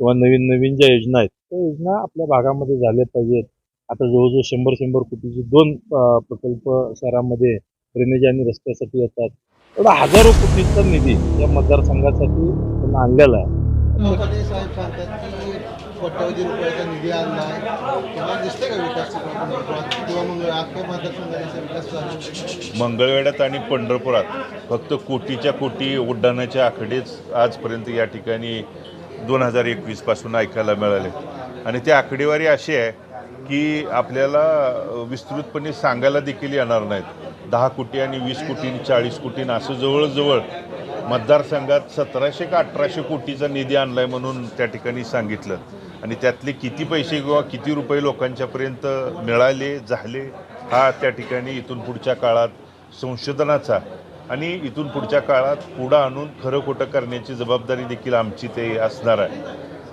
किंवा नवीन नवीन ज्या योजना आहेत त्या योजना आपल्या भागामध्ये झाल्या पाहिजेत. आता जवळजवळ शंभर शंभर कोटीचे दोन प्रकल्प शहरामध्ये ड्रेनेज आणि रस्त्यासाठी येतात. एवढा हजारो कोटीचा निधी या मतदारसंघासाठी त्यांना आणलेला आहे. लोकांनी साहेब सांगतात की कोट्यवधी रुपयाचा निधी आणला आहे. तुम्हाला दिसते का विकास चित्रातून? किंवा मग अख्ख्या मतदारसंघाचा विकास झाला मंगळवेढ्यात आणि पंढरपुरात फक्त कोटीच्या कोटी उड्डाणाचे आकडेच आजपर्यंत या ठिकाणी दोन हजार एकवीसपासून ऐकायला मिळाले. आणि ती आकडेवारी अशी आहे की आपल्याला विस्तृतपणे सांगायला देखील येणार नाहीत. दहा कोटी आणि वीस कोटी चाळीस कोटी असं जवळजवळ मतदारसंघात सतराशे का अठराशे कोटीचा निधी आणलाय म्हणून त्या ठिकाणी सांगितलं. आणि त्यातले किती पैसे किंवा किती रुपये लोकांच्यापर्यंत मिळाले झाले हा त्या ठिकाणी इथून पुढच्या काळात संशोधनाचा आणि इथून पुढच्या काळात पुढं आणून खरं खोटं करण्याची जबाबदारी देखील आमची ते असणार आहे.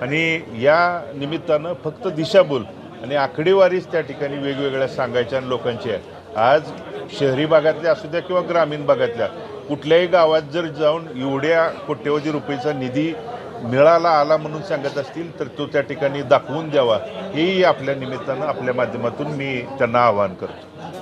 आणि या निमित्तानं फक्त दिशाभूल आणि आकडेवारीच त्या ठिकाणी वेगवेगळ्या सांगायच्या आणि लोकांची आहे. आज शहरी भागातल्या असू द्या किंवा ग्रामीण भागातल्या कुठल्याही गावात जर जाऊन एवढ्या कोट्यवधी रुपयेचा निधी मिळाला आला म्हणून सांगत असतील तर तो त्या ठिकाणी दाखवून द्यावा. हेही आपल्या निमित्तानं आपल्या माध्यमातून मी त्यांना आवाहन करतो.